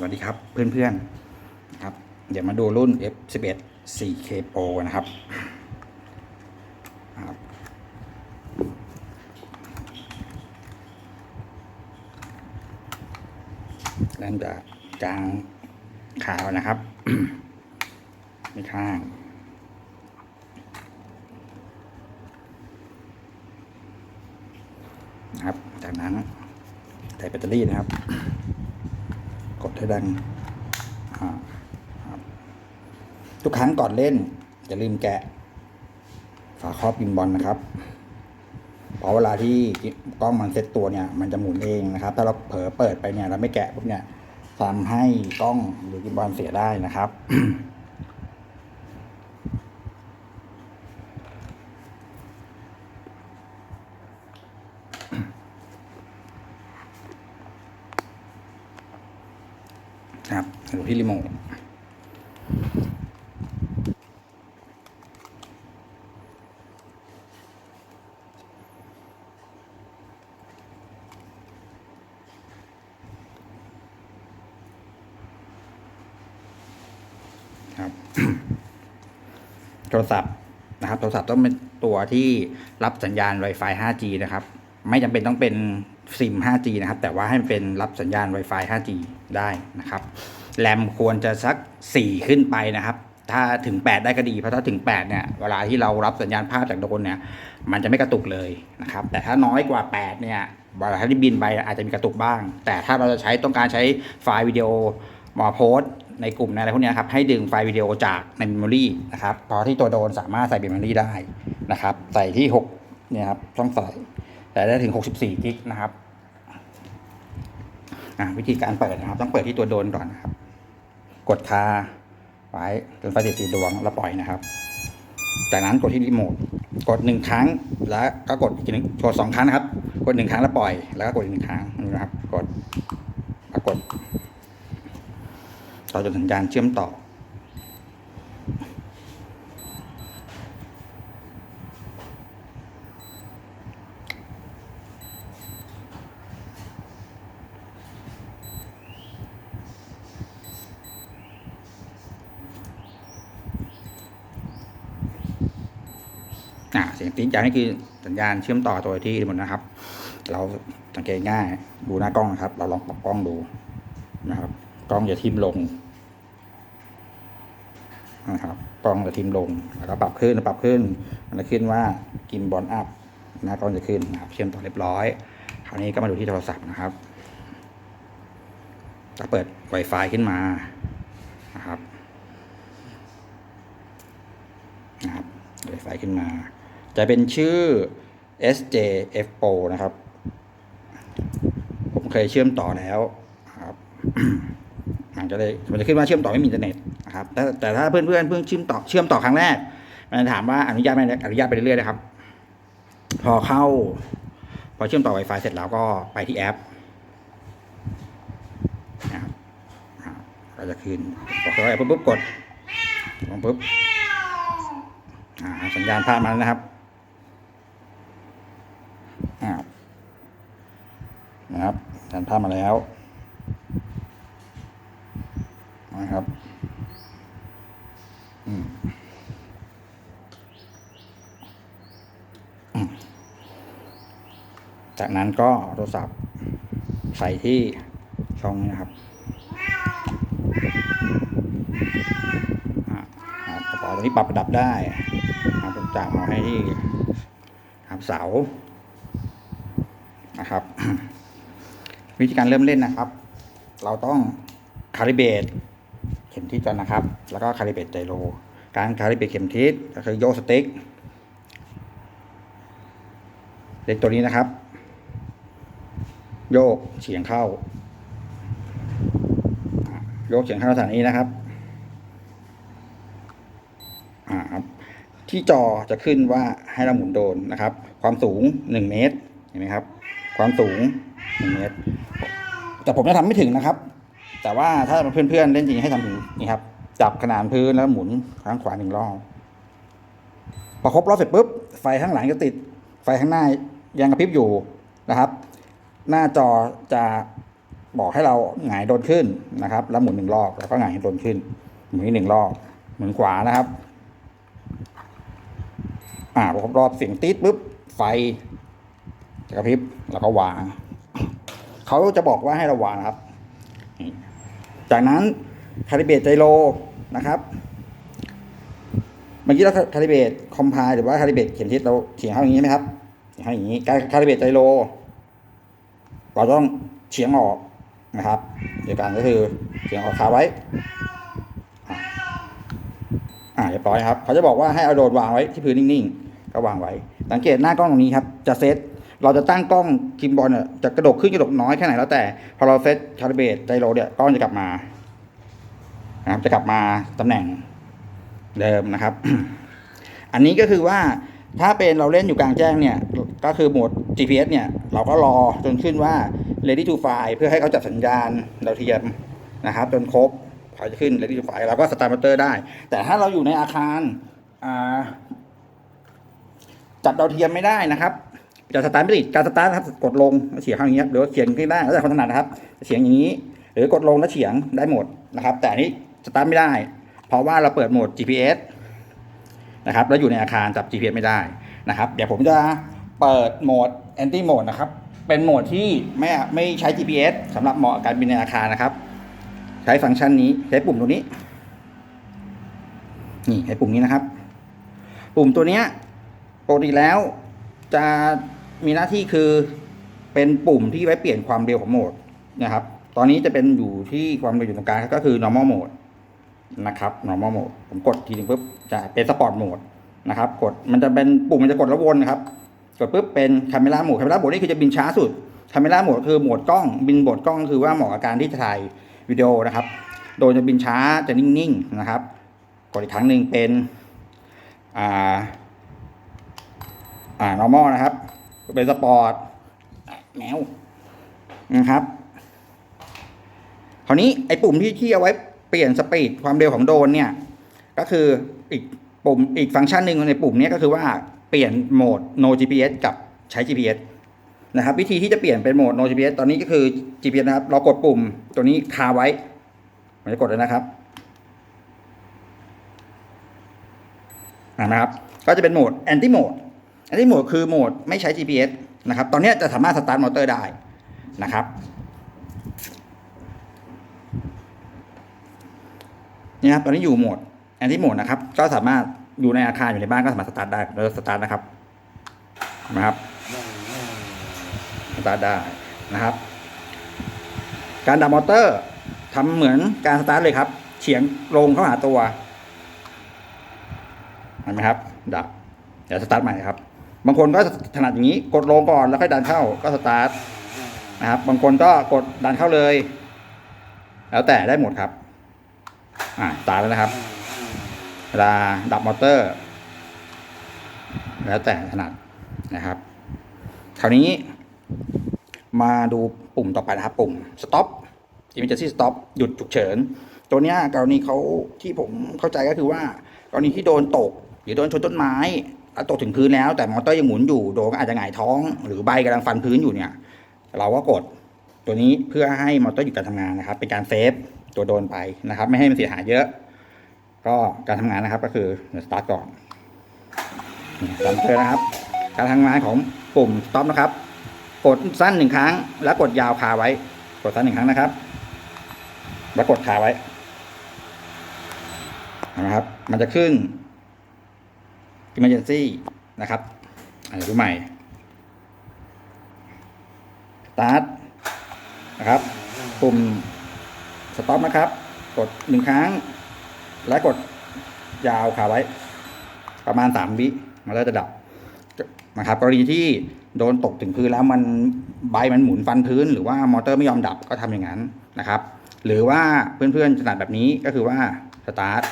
สวัสดีครับเพื่อนๆนะครับเดี๋ยวมาดูรุ่น F11 4K Pro นะครับครับเริ่มจากจางขาวนะครับไม่ข้างนะครับ จากนั้นใส่แบตเตอรี่นะครับ กดให้ดังทุกครั้งก่อนเล่น อย่าลืมแกะ ฝาครอบกินบอลนะครับเพราะเวลาที่กล้องมันเซ็ตตัวเนี่ย มันจะหมุนเองนะครับ ถ้าเราเผลอเปิดไปเนี่ยเราไม่แกะปุ๊บเนี่ยทำให้กล้องหรือกิมบอลเสียได้นะครับ ครับดูที่รีโมทครับโทรศัพท์นะครับโทรศัพท์ต้องเป็นตัวที่รับสัญญาณ Wi-Fi 5G นะครับ ไม่จำเป็นต้องเป็นซิม 5G นะครับ แต่ว่าให้มันเป็นรับสัญญาณ Wi-Fi 5G ได้นะครับ แรมควรจะสัก 4 ขึ้นไปนะครับ ถ้าถึง 8 ได้ก็ดี เพราะถ้าถึง 8 เนี่ย เวลาที่เรารับสัญญาณภาพจากโดรนเนี่ย มันจะไม่กระตุกเลยนะครับ แต่ถ้าน้อยกว่า 8 เนี่ย เวลาที่บินไปอาจจะมีกระตุกบ้าง แต่ถ้าเราจะใช้ต้องการใช้ไฟล์วิดีโอมาโพสต์ในกลุ่มอะไรพวกเนี้ยครับให้ดึงไฟล์วิดีโอจากในเมมโมรีนะครับเพราะที่ตัวโดรนสามารถใส่เมมโมรีได้นะครับ ใส่ที่6เนี่ยครับต้องใส่ใส่ได้ถึง 64กิกนะครับอะวิธีการเปิดนะครับ ต้องเปิดที่ตัวโดรนก่อนนะครับ กดคาไว้จนไฟติดสีดวงแล้วปล่อยนะครับ จากนั้นกดที่รีโมทกดหนึ่งครั้งแล้วก็กดอีกหนึ่งกดสองครั้งนะครับ กดหนึ่งครั้งแล้วปล่อย แล้วก็กดอีกหนึ่งครั้งนะครับ กดกดต่อจนสัญญาณเชื่อมต่อ อ่าเสียงติ๊งจากนี่คือสัญญาณเชื่อมต่อตัวที่รีโมทนะครับ เราสังเกตง่ายดูหน้ากล้องนะครับ เราลองปรับกล้องดูนะครับ กล้องจะทิ่มลงนะครับกล้องจะทิ่มลงแล้วก็ปรับขึ้นปรับขึ้นมันจะขึ้นว่ากินบอลอัพหน้ากล้องจะขึ้นนะครับ เชื่อมต่อเรียบร้อย คราวนี้ก็มาดูที่โทรศัพท์นะครับก็เปิด Wi-Fi ขึ้นมานะครับนะครับ Wi-Fi ขึ้นมา จะเป็นชื่อ SJF Pro นะครับ ผมเคยเชื่อมต่อแล้วครับมันจะเลยมันจะขึ้นว่าเชื่อมต่อไม่มีอินเทอร์เน็ตนะครับแต่แต่ถ้าเพื่อนเพื่อนเพิ่งเชื่อมต่อเชื่อมต่อครั้งแรก มันถามว่าอนุญาตไหมอนุญาตไปเรื่อยๆนะครับ พอเข้า พอเชื่อมต่อ Wi-Fi เสร็จแล้วก็ไปที่แอปนะครับอ่าก็จะขึ้นพอเข้าแอปปุ๊บกดลงปุ๊บสัญญาณภาพมาแล้วนะครับอ่า นะครับสัญญาณภาพมาแล้วนะครับจากนั้นก็โทรศัพท์ใส่ที่ช่องนี้นะครับอ่าครับกระเป๋าตรงนี้ปรับระดับได้ครับจากมาให้ที่ครับเสานะครับ วิธีการเริ่มเล่นนะครับ เราต้องคาลิเบตเข็มทิศก่อนนะครับ แล้วก็คาลิเบตไจโรการคาลิเบตเข็มทิศก็คือโยกสติ๊กเล็กตัวนี้นะครับ โยกเฉียงเข้า โยกเฉียงเข้าฐานี้นะครับที่จอจะขึ้นว่าให้เราหมุนโดนนะครับ ความสูง 1 เมตรเห็นไหมครับ ความสูง 1 เมตร แต่ผมจะทำไม่ถึงนะครับ แต่ว่าถ้าเพื่อนๆเล่นจริงให้ทำถึงนี่ครับ จับขนานพื้นแล้วหมุนข้างขวาหนึ่งรอบพอครบรอบเสร็จปุ๊บไฟข้างหลังจะติด ไฟข้างหน้ายังกระพริบอยู่นะครับ หน้าจอจะบอกให้เราหงายโดนขึ้นนะครับ แล้วหมุนหนึ่งรอบแล้วก็หงายโดนขึ้น หมุนอีกหนึ่งรอบหมุนขวานะครับ อ่าพอครบรอบเสียงตีดปุ๊บไฟจะกระพริบแล้วก็วาง เขาจะบอกว่าให้เราวางนะครับ จากนั้นคาลิเบตไจโรนะครับเมื่อกี้เราคาลิเบตคอมพายหรือว่าคาลิเบตเข็มทิศเราเฉียงเข้าอย่างนี้ไหมครับเฉียงเข้าอย่างนี้การคาลิเบตไจโรเราต้องเฉียงออกนะครับเดียกันก็คือเฉียงออกขาไว้อะอ่าเรียบร้อยครับ เขาจะบอกว่าให้เอาโดดวางไว้ที่พื้นนิ่งๆ ก็วางไว้ สังเกตหน้ากล้องตรงนี้ครับ จะเซต เราจะตั้งกล้องกิมบอลเนี่ยจะกระดกขึ้นกระดกน้อยแค่ไหนแล้วแต่ พอเราเซตคาลิเบตไจโรเนี่ยกล้องจะกลับมานะครับจะกลับมาตำแหน่งเดิมนะครับ อันนี้ก็คือว่าถ้าเป็นเราเล่นอยู่กลางแจ้งเนี่ย ก็คือโหมด GPS เนี่ย เราก็รอจนขึ้นว่า ready to fly เพื่อให้เขาจับสัญญาณดาวเทียมนะครับ จนครบพอจะขึ้น ready to fly เราก็สตาร์มอเตอร์ได้ แต่ถ้าเราอยู่ในอาคารจับดาวเทียมไม่ได้นะครับ จะสตาร์ทไม่ติดการสตาร์ทนะครับกดลงแล้วเฉียงข้างเงี้หรือว่าเฉียงขึ้นได้แล้วแต่คนถนัดนะครับเฉียงอย่างนี้ หรือกดลงแล้วเฉียงได้หมดนะครับ แต่อันนี้สตาร์ทไม่ได้ เพราะว่าเราเปิดโหมด GPS นะครับแล้วอยู่ในอาคารจับ GPS ไม่ได้นะครับเดี๋ยวผมจะเปิดโหมด anti mode นะครับเป็นโหมดที่ไม่ไม่ใช้ GPS สำหรับเหมาะกับการบินในอาคารนะครับ ใช้ฟังก์ชันนี้ใช้ปุ่มตัวนี้นี่ใช้ปุ่มนี้นะครับ ปุ่มตัวเนี้ยปกติแล้วจะ มีหน้าที่คือเป็นปุ่มที่ไว้เปลี่ยนความเร็วของโหมดนะครับ ตอนนี้จะเป็นอยู่ที่ความเร็วอยู่ตรงกลางก็คือ normal mode นะครับ normal mode ผมกดทีนึงปุ๊บจะเป็น sport mode นะครับ กดมันจะเป็นปุ่มมันจะกดแล้ววนนะครับ กดปุ๊บเป็น camera mode camera mode นี่คือจะบินช้าสุด camera mode คือโหมดกล้อง บินโหมดกล้องคือว่าเหมาะกับการที่จะถ่ายวิดีโอนะครับ โดยจะบินช้าจะนิ่งๆนะครับ กดอีกครั้งหนึ่งเป็นอ่าอ่า normal นะครับ เป็นสปอร์ตแมวนะครับคราวนี้ไอ้ปุ่มที่ที่เอาไว้เปลี่ยนสปีดความเร็วของโดรนเนี่ย ก็คืออีกปุ่มอีกฟังก์ชันหนึ่งในปุ่มนี้ก็คือว่าเปลี่ยนโหมด no GPS กับใช้ GPS นะครับ วิธีที่จะเปลี่ยนเป็นโหมด no GPS ตอนนี้ก็คือ GPS นะครับ เรากดปุ่มตัวนี้คาไว้มันจะกดเลยนะครับนไหมครับ ก็จะเป็นโหมด anti mode anti mode คือโหมดไม่ใช้ GPS นะครับ ตอนนี้จะสามารถสตาร์ทมอเตอร์ได้นะครับนี่ครับตอนนี้อยู่โหมดแอนตี้โหมดนะครับ ก็สามารถอยู่ในอาคารอยู่ในบ้านก็สามารถสตาร์ทได้เราสตาร์ทนะครับนะครับสตาร์ทได้นะครับ การดับมอเตอร์ทำเหมือนการสตาร์ทเลยครับเฉียงลงเข้าหาตัวเห็นไหมครับดับเดี๋ยวสตาร์ทใหม่ครับ บางคนก็ถนัดอย่างนี้ กดลงก่อนแล้วค่อยดันเข้าก็สตาร์ทนะครับบางคนก็กดดันเข้าเลย แล้วแต่ได้หมดครับ อ่าตายแล้วนะครับเวลาดับมอเตอร์ แล้วแต่ถนัดนะครับคราวนี้มาดูปุ่มต่อไปนะครับ ปุ่ม stop emergency stop หยุดฉุกเฉิน ตัวเนี้ยกรณีเขาที่ผมเข้าใจก็คือว่า กรณีที่โดนตก หรือโดนชนต้นไม้ ตกถึงพื้นแล้วแต่มอเตอร์ยังหมุนอยู่โดนก็อาจจะหงายท้อง หรือใบกำลังฟันพื้นอยู่เนี่ย เราก็กดตัวนี้เพื่อให้มอเตอร์หยุดการทำงานนะครับ เป็นการเซฟตัวโดนไปนะครับ ไม่ให้มันเสียหายเยอะ ก็การทำงานนะครับก็คือสตาร์ทก่อนนี่ตามเจอนะครับ การทำงานของปุ่ม stop นะครับ กดสั้นหนึ่งครั้ง แล้วกดยาวคาไว้ กดสั้นหนึ่งครั้งนะครับ แล้วกดคาไว้นะครับ มันจะขึ้น emergency นะครับอันนี้ดูใหม่ start นะครับปุ่ม stop นะครับ กดหนึ่งครั้ง และกดยาวคาไว้ ประมาณสามวิมันก็จะดับนะครับกรณีที่โดนตกถึงพื้นแล้วมันใบมันหมุนฟันพื้น หรือว่ามอเตอร์ไม่ยอมดับก็ทำอย่างนั้นนะครับ หรือว่าเพื่อนๆถนัดแบบนี้ก็คือว่าสตาร์ท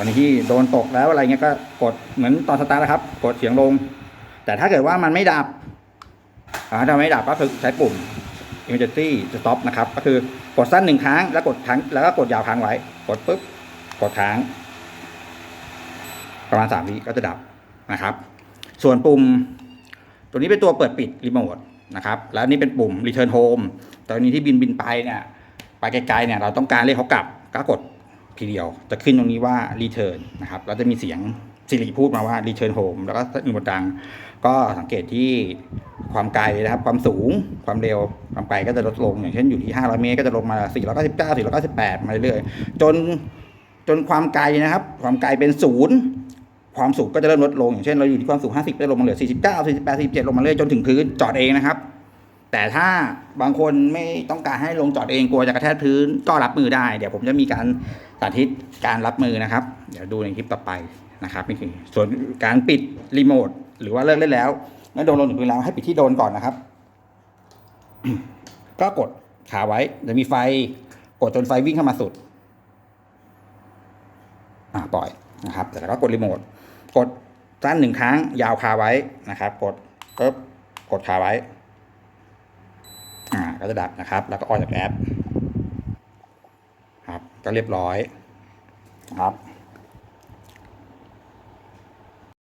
อนที่โดนตกแล้วอะไรเงี้ยก็กดเหมือนตอนสตาร์ทนะครับ กดเสียงลง แต่ถ้าเกิดว่ามันไม่ดับถ้าไม่ดับก็คือใช้ปุ่ม emergency stop นะครับ ก็คือกดสั้นหนึ่งครั้งแล้วกดครั้งแล้วก็กดยาวค้างไว้ กดปุ๊บกดค้าง ประมาณสามวิก็จะดับนะครับ ส่วนปุ่ม ตัวนี้เป็นตัวเปิดปิดรีโมทนะครับ แล้วนี่เป็นปุ่ม return home ตอนนี้ที่บินบินไปเนี่ยไปไกลๆเนี่ยเราต้องการเรียกเขากลับก็กด ทีเดียว จะขึ้นตรงนี้ว่า return นะครับแล้วจะมีเสียงสิริพูดมาว่า return home แล้วก็หนึ่งบนดัง ก็สังเกตที่ความไกลนะครับ ความสูงความเร็วความไกลก็จะลดลง อย่างเช่นอยู่ที่ 500 เมตรก็จะลงมา 499 498 มาเรื่อยๆจนจนความไกลนะครับ ความไกลเป็นศูนย์ความสูงก็จะเริ่มลดลง อย่างเช่นเราอยู่ที่ความสูง 50 ก็จะลงมาเหลือ 49 48 47 ลงมาเรื่อยจนถึงพื้นจอดเองนะครับ แต่ถ้าบางคนไม่ต้องการให้ลงจอดเองกลัวจะกระแทกพื้นก็รับมือได้ เดี๋ยวผมจะมีการสาธิตการรับมือนะครับ เดี๋ยวดูในคลิปต่อไปนะครับนี่คือส่วนการปิดรีโมทหรือว่าเลิกเล่นแล้วเมื่อโดนลงถึงพื้นแล้วให้ปิดที่โดนก่อนนะครับ ก็กดขาไว้จะมีไฟกดจนไฟวิ่งเข้ามาสุดอ่าปล่อยนะครับแต่แล้วก็กดรีโมทกดสั้นหนึ่งครั้งยาวคาไว้นะครับ กดปึ๊บกดคาไว้ ก็จะดับนะครับ แล้วก็ออกจากแอป ครับ ก็เรียบร้อยครับ